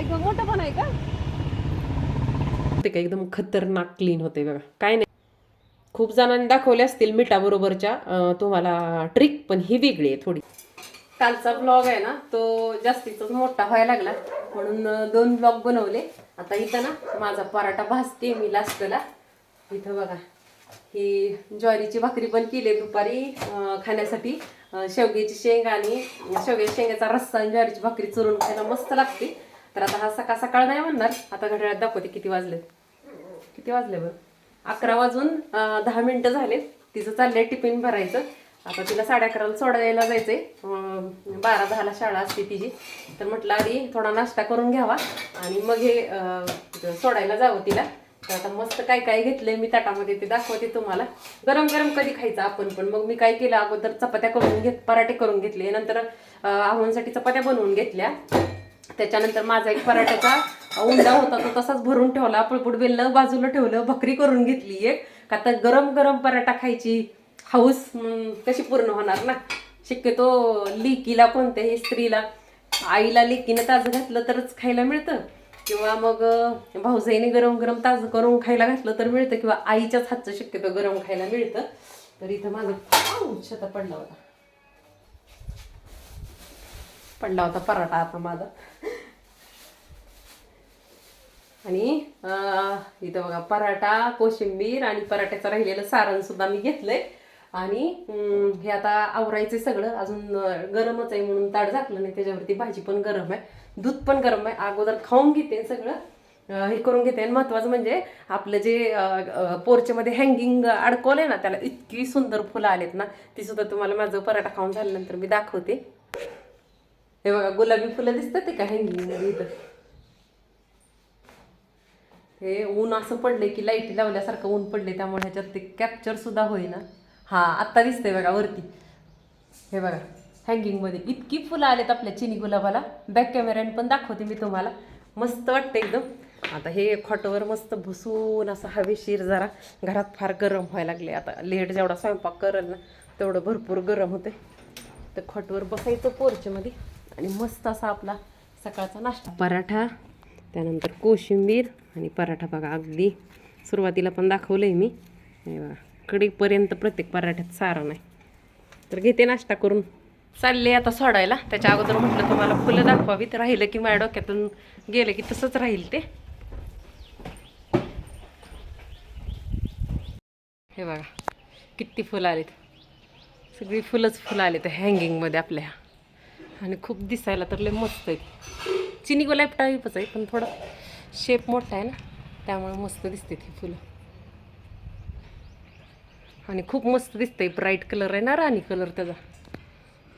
ऐक मोठं पण आहे का? ते का एकदम खतरनाक क्लीन होते बघा. काय नाही. खूप जणांनी दाखवले असतील मिठाबरोबरच्या. तुम्हाला ट्रिक पण ही वेगळी आहे थोडी. कालचा ब्लॉग आहे ना तो जास्तीचाच मोठा व्हायला लागला. म्हणून दोन ब्लॉग बनवले. आता इथं ना माझा पराठा भाजते मी लास्टला. इथं बघा ही ज्वारीची भाकरी पण केली दुपारी खाण्यासाठी. शेवग्याची शेंग आणि शेवग्याच्या शेंगाचा रस्सा आणि ज्वारीची भाकरी चुरून खायला मस्त लागते. तर आता हा सकाळ सकाळ नाही म्हणणार. आता घड्याळात दाखवते किती वाजले किती वाजले बरं? अकरा वाजून दहा मिनटं झाले तिचं चाललंय टिफिन भरायचं. आता तिला साडे अकराला सोडायला जायचंय. बारा दहाला शाळा असते तिची. तर म्हटलं आधी थोडा नाश्ता करून घ्यावा. आणि मग हे सोडायला जावं तिला. तर आता मस्त काय काय घेतलंय मी ताटामध्ये ते दाखवते तुम्हाला. गरम गरम कधी खायचं आपण पण मग मी काय केलं अगोदर चपात्या करून घेत पराठे करून घेतले. नंतर अं, चपात्या बनवून घेतल्या. त्याच्यानंतर माझा एक पराठ्याचा उंडा होता तो तसाच भरून ठेवला. पळपुट बेललं बाजूला ठेवलं भाकरी करून घेतली एक. का तर गरम गरम पराठा खायची हाऊस कशी पूर्ण होणार ना. शक्यतो लिकीला कोणत्याही स्त्रीला आईला लिकीनं ताजं घातलं तरच खायला मिळतं. किंवा मग भाऊजाईने गरम गरम ताजं करून खायला घातलं तर मिळतं. किंवा आईच्याच हातचं शक्यतो गरम खायला मिळतं. तर इथं माझं आऊच, पडला होता. पडला होता पराठा आता माझा. आणि इथं बघा पराठा कोशिंबीर आणि पराठ्याचं राहिलेलं सारण सुद्धा मी घेतलंय. आणि हे आता आवरायचे सगळं. अजून गरमच आहे म्हणून ताट झाकलं नाही. त्याच्यावरती भाजी पण गरम आहे. दूध पण गरम आहे. अगोदर खाऊन घेते सगळं. हे करून घेते. आणि महत्वाचं म्हणजे आपलं जे पोर्चमध्ये हँगिंग अडकवलंय ना त्याला इतकी सुंदर फुलं आलेत ना ती सुद्धा तुम्हाला माझं पराठा खाऊन झाल्यानंतर मी दाखवते. हे बघा गुलाबी फुलं दिसतात ते का हँगिंग इथं? हे ऊन असं पडले की लाईटी लावल्यासारखं ऊन पडले त्यामुळे ह्याच्यात ते कॅप्चर सुद्धा होईना. हा आत्ता दिसतंय बघा वरती. हे बघा हँगिंगमध्ये इतकी फुलं आलेत आपल्या चिनी गुलाबाला. बॅक कॅमेऱ्याने पण दाखवते मी तुम्हाला. मस्त वाटतं एकदम. आता हे खोटवर मस्त भुसून असं हवेशीर जरा घरात फार गरम व्हायला लागले आता लेट जेवढा स्वयंपाक करेल ना तेवढं भरपूर गरम होते तर खोटवर बसायचं पोर्चमध्ये आणि मस्त असा आपला सकाळचा नाश्ता. पराठा त्यानंतर कोशिंबीर आणि पराठा बघा अगदी सुरुवातीला पण दाखवलं आहे मी. हे बघा कडेपर्यंत प्रत्येक पराठ्यात सारा नाही तर घेते नाश्ता करून. चालले आता सोडायला. त्याच्या अगोदर म्हटलं तुम्हाला फुलं दाखवावीत. राहिलं की माझ्या डोक्यातून गेलं की तसंच राहील ते. हे बघा किती फुलं आलीत. सगळी फुलंच फुलं आलेत हँगिंगमध्ये आपल्या. आणि खूप दिसायला तर लय मस्त आहे चिनी गुलाब टाईपच आहे पण थोडं शेप मोठा आहे ना त्यामुळे मस्त दिसते ती फुलं. आणि खूप मस्त दिसतंय ब्राईट कलर आहे ना राणी कलर त्याचा.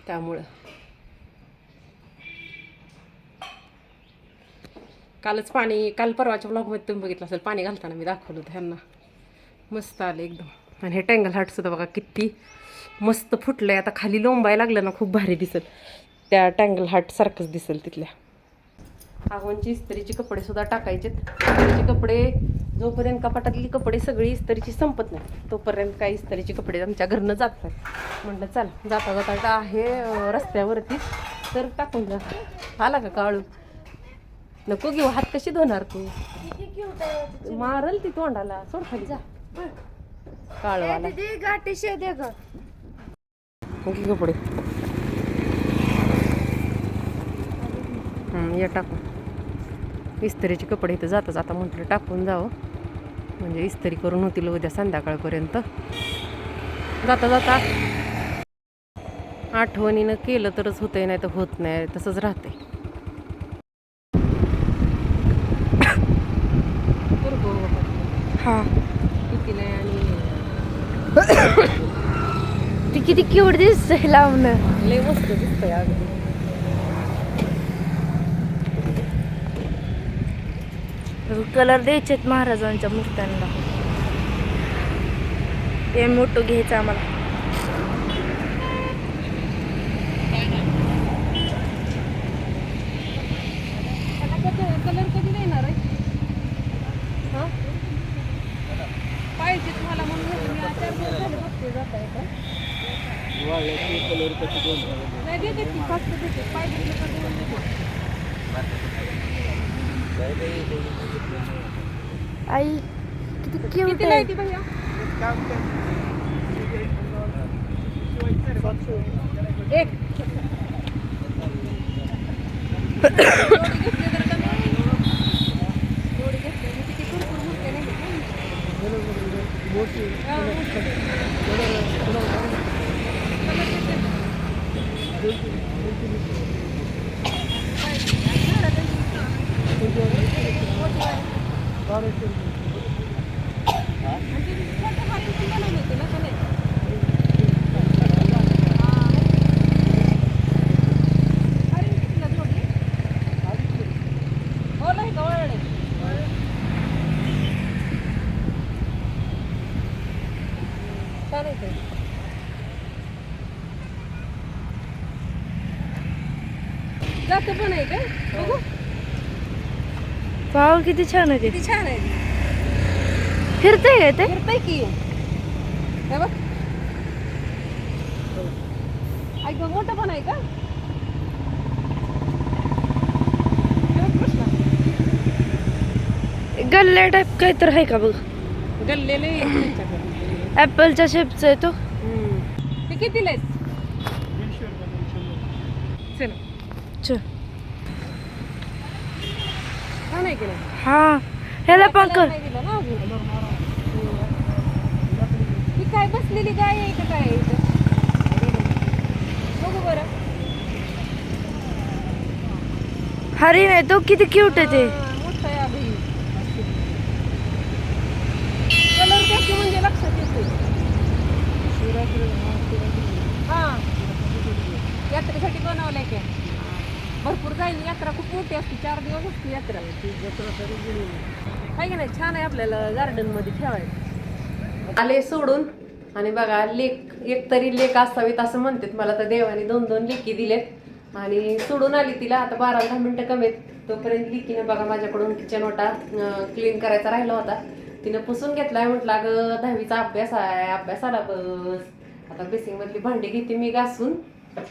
त्यामुळं. कालच पाणी काल परवाच्या ब्लॉगमध्ये तुम्ही बघितलं असेल पाणी घालताना मी दाखवलं होतं ह्यांना. मस्त आले एकदम. आणि हे टँगल हाटसुद्धा बघा किती मस्त फुटलंय. आता खाली लोंबाय लागलं ना खूप भारी दिसेल. त्या टँगल हाट सारखंच दिसेल तिथल्या. आव्हानची इस्त्रीचे कपडे सुद्धा टाकायचे इस्त्रीचे कपडे जोपर्यंत कपाटातली कपडे सगळी इस्त्रीची संपत नाही तोपर्यंत काही इस्त्रीचे कपडे आमच्या घरनं जात नाही म्हटलं चल जाता जाता का आहे रस्त्यावरती. तर टाकून जा. आला का काळू? नको घेऊ हात कशी धुणार तू? मारल ती तोंडाला. सोड खाली जा. काळवाला घे कपडे या टाकून इस्त्रीचे कपडे इथं जाता जाता म्हटलं टाकून जावं. म्हणजे इस्त्री करून होतील उद्या संध्याकाळपर्यंत. जाता जाता आठवणीनं केलं तरच होतंय नाही तर होत नाही तसंच राहते हा. किती नाही आणि ती किती क्यूट दिसतंय लावणं. लय मस्त दिसतंय अगदी. कलर द्यायचे आहेत महाराजांच्या मूर्त्यांना. ते मोठं घ्यायचं आम्हाला. कलर कधी देणार आहे हां? पाहिजे तुम्हाला म्हणून मी चार दिवस झाले बघते जात आहे का नाही देते की फक्त देते पाहिजे तर देऊन देते आई किती क्यूट आहे ती भैया एक जात पण आहे का बघू वाव किती छान आहे ते. किती छान आहे फिरतंय काय ते? फिरतय की. हे बघ. ऐक बघ, मोठं पण आहे का? हे बघ कृष्णा. गल्ल्या टाईप काय तर आहे का बघ? गल्लेले आहे त्यांच्याकडे. ऍपलच्या शेपचा आहे तो. हम्म. ते कितीला आहेत? चल. चल. छान आहे की नाही? हा ह्याला पण कर नाही. ही काय बसलेली गाय आहे का काय? बघू बरं हरिण आहे तो किती क्यूट आहे ते हा, मोठं आहे अभि. कलर त्याची म्हणजे लक्षात येतोय हा यात्रेसाठी बनवलंय काय भरपूर जाईल यात्रा खूप मोठी असते चार दिवस असते यात्रा आहे की नाही? छान आहे आपल्याला गार्डनमध्ये ठेवायला आले सोडून. आणि बघा लेक एक तरी लेक असावीत असं म्हणतात. मला तर देवाने दोन दोन लेखी दिलेत. आणि सोडून आली तिला. आता बारा दहा मिनटं कमी आहेत. तोपर्यंत लिकीनं बघा माझ्याकडून किचन ओटा क्लीन करायचा राहिला होता. तिनं पुसून घेतलाय. म्हटलं अगं दहावीचा अभ्यास आहे. अभ्यास आला बस. आता बेसिंगमधली भांडी घेते मी घासून.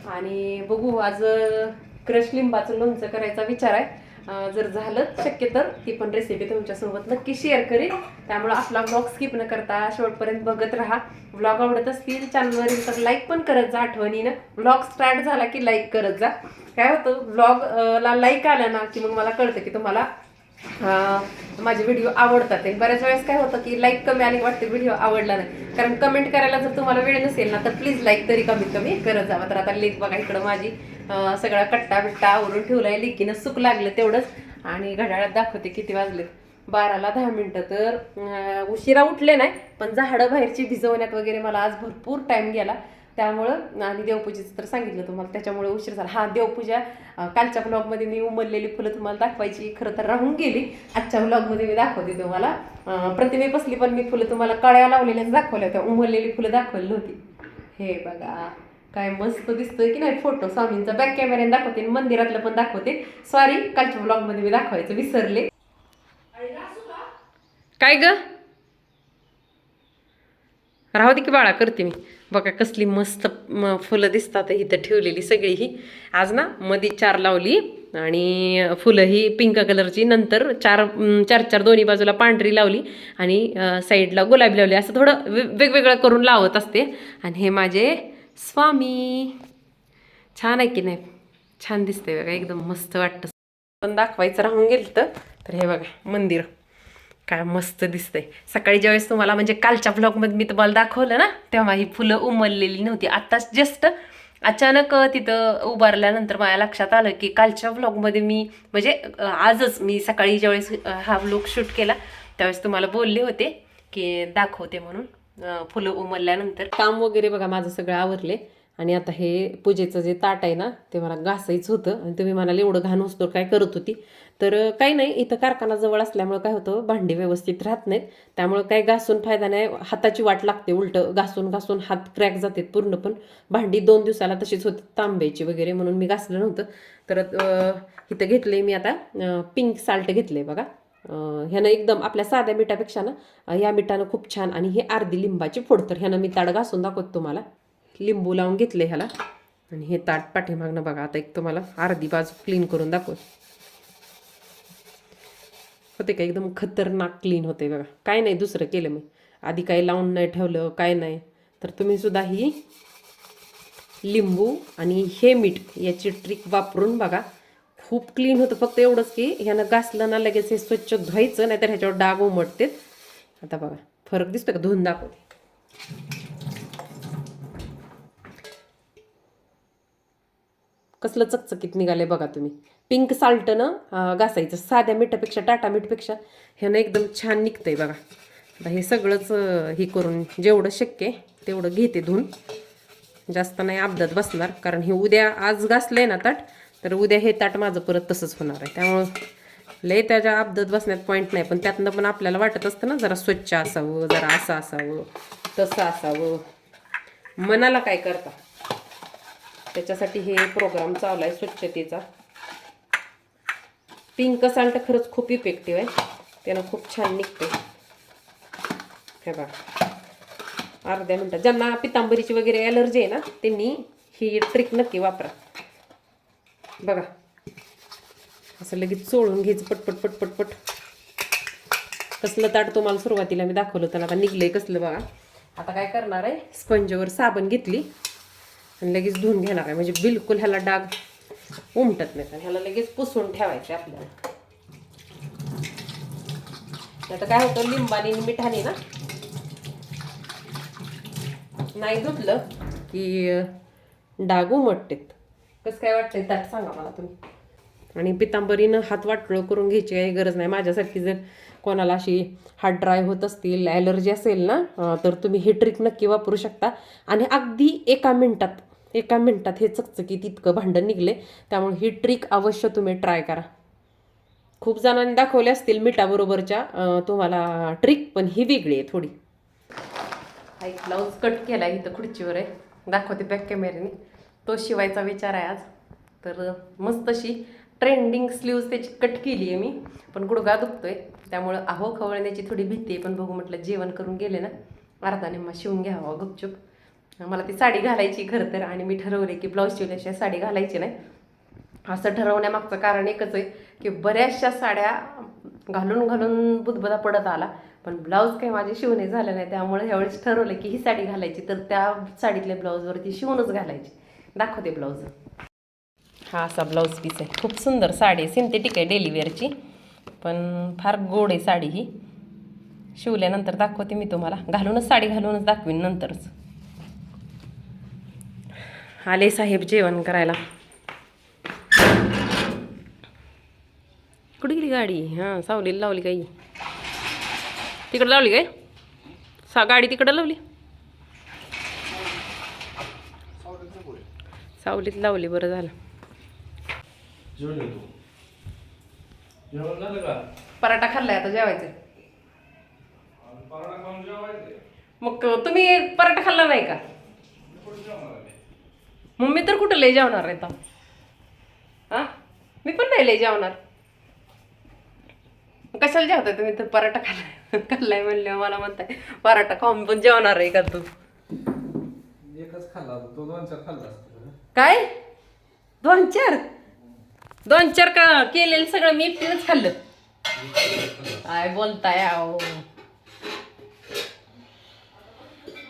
आणि बघू आज क्रश लिंबाचं लोणचं करायचा विचार आहे. जर झालं शक्य तर ती पण रेसिपी तुमच्यासोबत नक्की शेअर करेन. त्यामुळे आपला ब्लॉग स्किप न करता शेवटपर्यंत बघत राहा. ब्लॉग आवडत असतील चॅनलवरील तर लाईक पण करत जा. आठवणीनं ब्लॉग स्टार्ट झाला की लाईक करत जा. काय होतं ब्लॉगला लाईक आला ना की मग मला कळतं की तुम्हाला माझे व्हिडिओ आवडतात. बऱ्याच वेळेस काय होतं की लाईक कमी आली वाटते व्हिडिओ आवडला नाही. कारण कमेंट करायला जर तुम्हाला वेळ नसेल ना तर प्लीज लाईक तरी कमीत कमी करत जावा. तर आता लेख बघा इकडं माझी. सगळा कट्टा बिट्टा आवरून ठेवलाय लेकीनं सुख लागलं तेवढंच. आणि घड्याळात दाखवते किती वाजले. बाराला दहा मिनटं तर उशिरा उठले नाही पण झाडं बाहेरची भिजवण्यात वगैरे मला आज भरपूर टाईम गेला. त्यामुळं आणि देवपूजेचं तर सांगितलं तुम्हाला त्याच्यामुळे उशीर झाला. हा देवपूजा कालच्या ब्लॉगमध्ये मी उमललेली फुलं तुम्हाला दाखवायची. खरं तर राहून गेली. आजच्या ब्लॉगमध्ये मी दाखवते तुम्हाला. प्रतिमे बसली पण मी फुलं तुम्हाला कळ्या लावलेल्याच दाखवल्या होत्या. उमललेली फुलं दाखवली होती. हे बघा. काय मस्त दिसतोय की नाही फोटो स्वामींचा बॅक कॅमेऱ्याने दाखवते मंदिरातलं पण दाखवते. सॉरी कालच्या ब्लॉगमध्ये मी दाखवायचं विसरले. काय ग? राहू दे की बाळा करते मी. बघा कसली मस्त फुलं दिसतात इथं ठेवलेली सगळी ही आज ना मध्ये चार लावली आणि फुलं ही पिंक कलरची नंतर चार चार चार दोन्ही बाजूला पांढरी लावली आणि साईडला गुलाबी लावली. असं थोडं वे- वेगवेगळं करून लावत असते. आणि हे माझे स्वामी छान आहे की नाही छान दिसतंय बघा एकदम मस्त वाटतं पण दाखवायचं राहून गेलं तर हे बघा मंदिर काय मस्त दिसतंय सकाळी ज्यावेळेस तुम्हाला म्हणजे कालच्या ब्लॉगमध्ये मी तुम्हाला दाखवलं ना तेव्हा ही फुलं उमललेली नव्हती आत्ताच जस्ट अचानक तिथं उभारल्यानंतर माझ्या लक्षात आलं की कालच्या व्लॉगमध्ये मी म्हणजे आजच मी सकाळी ज्यावेळेस हा व्लॉग शूट केला त्यावेळेस तुम्हाला बोलले होते की दाखवते म्हणून फुलं उमलल्यानंतर काम वगैरे बघा माझं सगळं आवरले. आणि आता हे पूजेचं जे ताट आहे ना ते मला घासायचं होतं. आणि तुम्ही म्हणाले एवढं घाण उचतो काय करत होती? तर काही नाही इथं कारखाना जवळ असल्यामुळं काय होतं भांडी व्यवस्थित राहत नाहीत. त्यामुळं काही घासून फायदा नाही. हाताची वाट लागते उलटं. घासून घासून हात क्रॅक जातात पूर्ण पण भांडी दोन दिवसाला तशीच होती तांब्याची वगैरे म्हणून मी घासलं नव्हतं. तर इथं घेतले मी आता पिंक साल्ट घेतले बघा. ह्यानं एकदम आपल्या साध्या मिठापेक्षा ना या मिठानं खूप छान आणि हे अर्धी लिंबाची फोड तर ह्यानं मी ताड घासून दाखवतो तुम्हाला. लिंबू लावून घेतले ह्याला. आणि हे ताट पाठीमागनं बघा आता एक तुम्हाला अर्धी बाजू क्लीन करून दाखव होते का? एकदम खतरनाक क्लीन होते बघा. काय नाही दुसरं केलं मी. आधी काही लावून नाही ठेवलं काय नाही. तर तुम्ही सुद्धा ही लिंबू आणि हे मीठ याची ट्रिक वापरून बघा. खूप क्लीन होतं. फक्त एवढंच की ह्यानं घासलं ना लगेच हे स्वच्छ धुवायचं नाहीतर ह्याच्यावर डाग उमटतेत आता बघा फरक दिसतो का? धुवून दाखवते. कसलं चकचकीत निघाले बघा तुम्ही. पिंक साल्टनं घासायचं. साध्या मिठापेक्षा टाटा मीठपेक्षा ह्यानं एकदम छान निघतंय बघा. आता हे सगळंच हे करून जेवढं शक्य आहे तेवढं घेते धुवून. जास्त नाही अपघात बसणार कारण हे उद्या आज घासलंय ना ताट तर उद्या हे ताट माझं परत तसंच होणार आहे. त्यामुळं लय त्याच्या अपघात बसण्यात पॉईंट नाही पण त्यातनं पण आपल्याला वाटत असतं ना जरा स्वच्छ असावं जरा असं असावं तसं असावं. मनाला काय करता? त्याच्यासाठी हे प्रोग्राम चालू आहे स्वच्छतेचा. पिंक साल्ट खरंच खूप इफेक्टिव्ह आहे. त्यानं खूप छान निघते हे बघा. अर्ध्या मिनटात. ज्यांना पितांबरीची वगैरे ॲलर्जी आहे ना त्यांनी ही ट्रिक नक्की वापरा. बघा. असं लगेच चोळून घ्यायचं पटपट पटपट पट कसलं ताट तुम्हाला सुरुवातीला मी दाखवलं होतं ना आता निघलंय कसलं बघा. आता काय करणार आहे? स्पंजवर साबण घेतली आणि लगेच धुवून घेणार आहे. म्हणजे बिलकुल ह्याला डाग उमटत नाही. ह्याला लगेच पुसून ठेवायचे आपल्याला. आता काय होतं? लिंबानी मिठाने ना नाही धुतलं की डाग उमटतेत. कसं काय वाटतंय ताट सांगा मला तुम्ही. आणि पितांबरीनं हात वाटलं करून घ्यायची काही गरज नाही. माझ्यासारखी जर कोणाला अशी हात ड्राय होत असतील ॲलर्जी असेल ना तर तुम्ही हे ट्रिक नक्की वापरू शकता. आणि अगदी एका मिनटात एका मिनटात हे चकचकीत इतकं भांडण निघले त्यामुळे ही ट्रिक अवश्य तुम्ही ट्राय करा. खूप जणांनी दाखवले असतील मिठाबरोबरच्या तुम्हाला ट्रिक पण ही वेगळी आहे थोडी. हा एक ब्लाऊज कट केला इथं खुर्चीवर आहे. दाखवते बॅक कॅमेऱ्याने तो शिवायचा विचार आहे आज. तर मस्त अशी ट्रेंडिंग स्लीव्ज त्याची कट केली आहे मी. पण गुडगा दुखतोय. त्यामुळं अहो खवळण्याची थोडी भीती आहे. पण बघू म्हटलं जेवण करून गेले ना अर्धा निम्मा शिवून घ्यावा हो गुपचूप. मला ती साडी घालायची खरं तर आणि मी ठरवले की ब्लाऊज शिवल्याशिवाय साडी घालायची नाही. असं ठरवण्यामागचं कारण एकच आहे की बऱ्याचशा साड्या घालून घालून बुदबुदा पडत आला. पण ब्लाऊज काही माझे शिवणे झालं नाही. त्यामुळे ह्यावेळेस ठरवलं की ही साडी घालायची. तर त्या साडीतल्या ब्लाऊजवरती शिवूनच घालायची. दाखवते ब्लाऊज हा असा ब्लाऊज पीस आहे. खूप सुंदर साडी आहे. सिंथेटिक आहे डेलीवेअरची पण फार गोड आहे साडी ही. शिवल्यानंतर दाखवते मी तुम्हाला. घालूनच साडी घालूनच दाखवीन नंतरच. आले साहेब जेवण करायला. कुठे गेली गाडी? हां सावलीला लावली काही तिकडं लावली काय? सा गाडी तिकडं लावली? सावलीत लावली बरं झालं. पराठा खाल्लाय आता जेवायचं मग तुम्ही पराठा खाल्ला नाही का? मग मी तर कुठं लय जेवणार आहे हा मी पण नाही लय जेवणार. कशाला जेवताय तुम्ही तर पराठा खाल्लाय खाल्लाय म्हणले मला म्हणताय पराठा खाऊन पण जेवणार आहे का तू? एकच खाल्ला तो दोन चार खाल्ला काय? दोन चार. दोन चार का केलेलं सगळं मी एकटीनंच खाल्लं काय बोलताय अहो.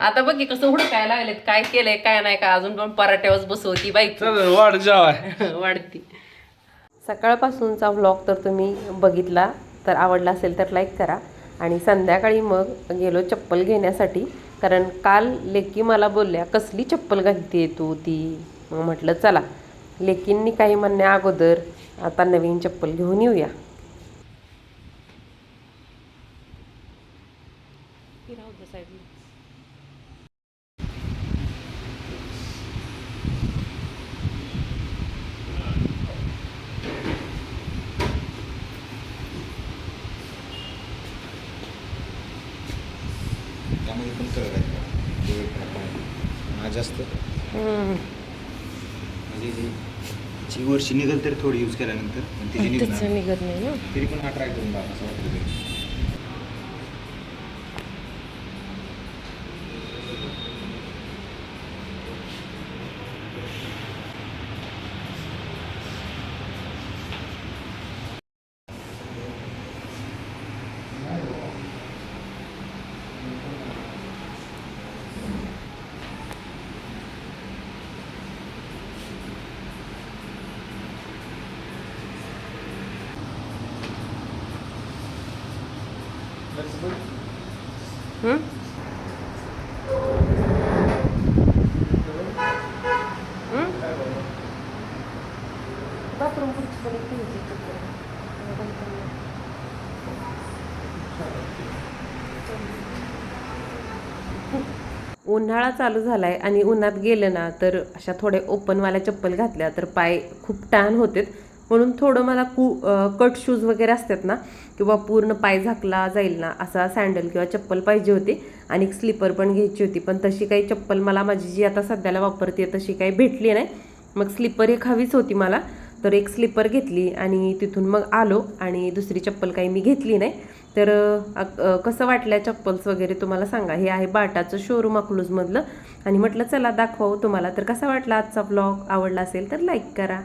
आता बघ की कसं हुडकाय लागलेत. काय केलंय काय नाही का अजून पण पराठ्यावर बसवती बाईक चल वाढ जेवाय. वाढती. सकाळपासूनचा व्लॉग तर तुम्ही बघितला. तर आवडला असेल तर लाईक करा. आणि संध्याकाळी मग गेलो चप्पल घेण्यासाठी. कारण काल लेकी मला बोलल्या कसली चप्पल घालते तू ती? मग म्हटलं चला लेकींनी काही म्हणण्या अगोदर आता नवीन चप्पल घेऊन येऊया त्यामध्ये पण कलर आहेत बघा. ते एक आपण हा जास्त म्हणजे जी जी वर्षी निघेल तरी थोडी यूज केल्यानंतर पण तिची निघणार निघत नाही ना. तरी पण हा ट्राय करून बघा असं वाटतं हं? हं? बाथरूम पण एक उन्हाळा चालू झालाय आणि उन्हात गेलं ना तर अशा थोड्या ओपनवाल्या चप्पल घातल्या तर पाय खूप टान होते म्हणून थोडं मला कू कट शूज वगैरे असतात ना किंवा पूर्ण पाय झाकला जाईल ना असा सँडल किंवा चप्पल पाहिजे होती. आणि एक स्लीपर पण घ्यायची होती पण तशी काही चप्पल मला माझी जी आता सध्याला वापरते तशी काही भेटली नाही. मग स्लीपर एक हवीच होती मला तर एक स्लीपर घेतली आणि तिथून मग आलो आणि दुसरी चप्पल काही मी घेतली नाही. तर कसं वाटलं चप्पल्स वगैरे तुम्हाला सांगा. हे आहे बाटाचं शोरूम अकलूजमधलं. आणि म्हटलं चला दाखवावं तुम्हाला. तर कसा वाटला आजचा ब्लॉग आवडला असेल तर लाईक करा.